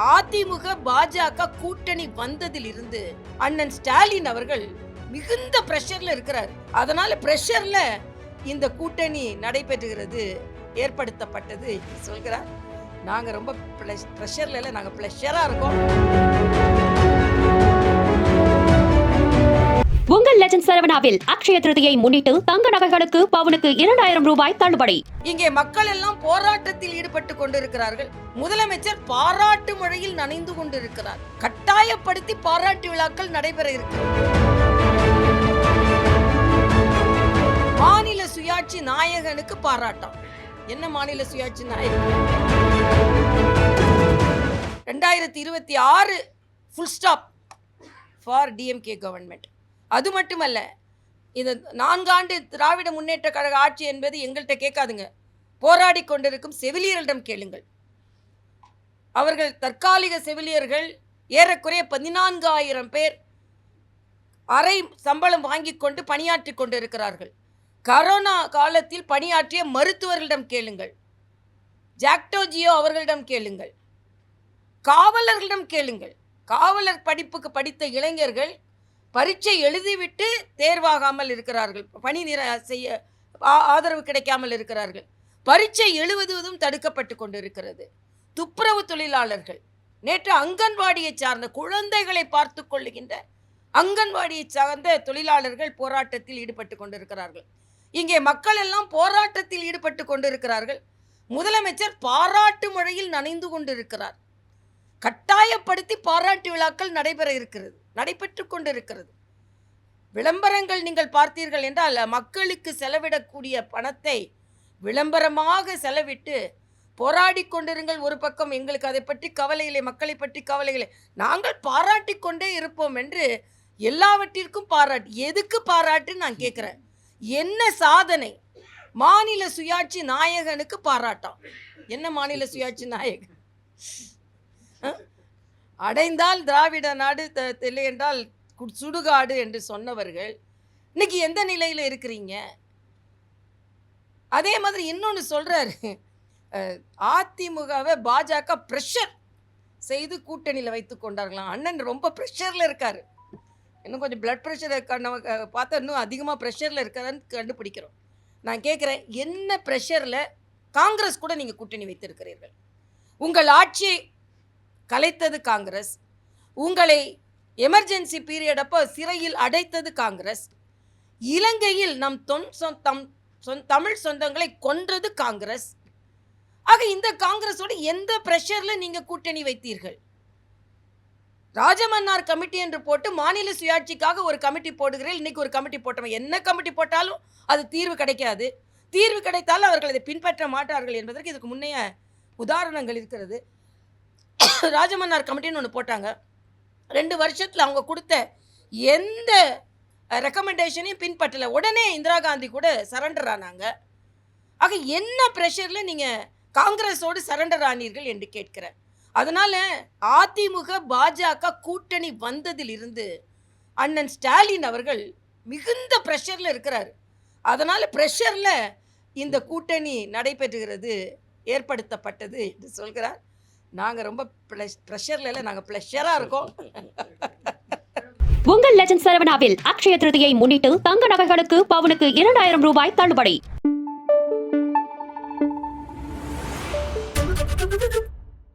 அதிமுக பாஜக கூட்டணி வந்ததில் இருந்து அண்ணன் ஸ்டாலின் அவர்கள் மிகுந்த பிரஷர்ல இருக்கிறார். அதனால பிரஷர்ல இந்த கூட்டணி நடைபெறுகிறது ஏற்படுத்தப்பட்டது சொல்கிறார். நாங்க ரொம்ப ப்ரெஷர்ல இல்ல நாங்க ப்ளஷரா இருக்கோம். உங்கள் லெஜண்ட் சரவணாவில் அக்ஷய திருதியை முன்னிட்டு தங்க நகைகளுக்கு பவுனுக்கு இரண்டாயிரம் ரூபாய் தள்ளுபடி. இங்கே மக்கள் எல்லாம் போராட்டத்தில் ஈடுபட்டு கொண்டிருக்கிறார்கள். முதலமைச்சர் பாராட்டு மழையில் நனைந்து கொண்டிருக்கிறார். கட்டாயப்படுத்தி பாராட்டு விழாக்கள் நடைபெற இருக்கிறது. மாநில சுயாட்சி நாயகனுக்கு பாராட்டம். என்ன மாநில சுயாட்சி நாயகன்? ரெண்டாயிரத்தி இருபத்தி ஆறு full stop for DMK government அது மட்டுமல்ல இந்த நான்காண்டு திராவிட முன்னேற்ற கழக ஆட்சி என்பது எங்கள்கிட்ட கேட்காதுங்க. போராடி கொண்டிருக்கும் செவிலியர்களிடம் கேளுங்கள். அவர்கள் தற்காலிக செவிலியர்கள் ஏறக்குறைய பதினான்காயிரம் பேர் அரை சம்பளம் வாங்கி கொண்டு பணியாற்றி கொண்டிருக்கிறார்கள். கரோனா காலத்தில் பணியாற்றிய மருத்துவர்களிடம் கேளுங்கள். ஜாக்டோஜியோ அவர்களிடம் கேளுங்கள். காவலர்களிடம் கேளுங்கள். காவலர் படிப்புக்கு படித்த இளைஞர்கள் பரீட்சை எழுதிவிட்டு தேர்வாகாமல் இருக்கிறார்கள். பணி நிர செய்ய ஆ- ஆதரவு கிடைக்காமல் இருக்கிறார்கள். பரீட்சை எழுதுவதும் தடுக்கப்பட்டு கொண்டிருக்கிறது. துப்புரவு தொழிலாளர்கள் நேற்று அங்கன்வாடியை சார்ந்த குழந்தைகளை பார்த்து கொள்ளுகின்ற அங்கன்வாடியை சார்ந்த தொழிலாளர்கள் போராட்டத்தில் ஈடுபட்டு கொண்டிருக்கிறார்கள். இங்கே மக்கள் எல்லாம் போராட்டத்தில் ஈடுபட்டு கொண்டிருக்கிறார்கள். முதலமைச்சர் பாராட்டு மழையில் நனைந்து கொண்டிருக்கிறார். கட்டாயப்படுத்தி பாராட்டு விழாக்கள் நடைபெற இருக்கிறது நடைபெற்று கொண்டிருக்கிறது. விளம்பரங்கள் நீங்கள் பார்த்தீர்கள் என்றால் மக்களுக்கு செலவிடக்கூடிய பணத்தை விளம்பரமாக செலவிட்டு போராடி கொண்டிருங்கள். ஒரு பக்கம் எங்களுக்கு அதை பற்றி இல்லை மக்களை பற்றி கவலை இல்லை. நாங்கள் பாராட்டி கொண்டே இருப்போம் என்று எல்லாவற்றிற்கும் பாராட்டு. எதுக்கு பாராட்டு நான் கேட்குறேன். என்ன சாதனை? மாநில சுயாட்சி நாயகனுக்கு பாராட்டம் என்ன மாநில சுயாட்சி நாயகன்? அடைந்தால் திராவிட நாடு த- இல்லை என்றால் கு- சுடுகாடு என்று சொன்னவர்கள். இன்னைக்கு எந்த நிலையில் இருக்கிறீங்க? அதே மாதிரி இன்னொன்று சொல்கிறாரு அதிமுகவை பாஜக ப்ரெஷர் செய்து கூட்டணியில் வைத்து கொண்டார்களாம். அண்ணன் ரொம்ப ப்ரெஷரில் இருக்கார். இன்னும் கொஞ்சம் பிளட் ப்ரெஷர் நமக்கு பார்த்தா இன்னும் அதிகமாக ப்ரெஷரில் இருக்காருன்னு கண்டுபிடிக்கிறோம். நான் கேட்குறேன் என்ன ப்ரெஷரில் காங்கிரஸ் கூட நீங்கள் கூட்டணி வைத்திருக்கிறீர்கள்? உங்கள் ஆட்சியை கலைத்தது காங்கிரஸ். உங்களை எமர்ஜென்சி பீரியட் அப்போ சிறையில் அடைத்தது காங்கிரஸ். இலங்கையில் நம் தொன் சொந் தம் சொந் தமிழ் சொந்தங்களை கொன்றது காங்கிரஸ். ஆக இந்த காங்கிரஸோட எந்த ப்ரெஷரில் நீங்கள் கூட்டணி வைத்தீர்கள்? ராஜமன்னார் கமிட்டி என்று போட்டு மாநில சுயாட்சிக்காக ஒரு கமிட்டி போடுகிறேன் இன்னைக்கு ஒரு கமிட்டி போட்டவன் என்ன கமிட்டி போட்டாலும் அது தீர்வு கிடைக்காது. தீர்வு கிடைத்தாலும் அவர்கள் அதை பின்பற்ற மாட்டார்கள் என்பதற்கு இதுக்கு முன்னைய உதாரணங்கள் இருக்கிறது. ராஜமன்னார் கமிட்டின்னு ஒன்று போட்டாங்க. ரெண்டு வருஷத்தில் அவங்க கொடுத்த எந்த ரெக்கமெண்டேஷனையும் பின்பற்றல. உடனே இந்திரா காந்தி கூட சரண்டர் ஆனாங்க. ஆக என்ன ப்ரெஷரில் நீங்கள் காங்கிரஸோடு சரண்டர் ஆனீர்கள் என்று கேட்கிறேன். அதனால் அதிமுக பாஜக கூட்டணி வந்ததிலிருந்து அண்ணன் ஸ்டாலின் அவர்கள் மிகுந்த ப்ரெஷரில் இருக்கிறார். அதனால் ப்ரெஷரில் இந்த கூட்டணி நடைபெறுகிறது ஏற்படுத்தப்பட்டது என்று சொல்கிறார். நாங்கள் ரொம்ப ப்ளஷ் ப்ரெஷரில் இல்லை நாங்கள் ப்ளஷராக இருக்கோம். உங்கள் லெஜண்ட் சரவணாவில் அக்ஷய திருதியை முன்னிட்டு தங்க நகைகளுக்கு பவுனுக்கு இரண்டாயிரம் ரூபாய் தள்ளுபடி.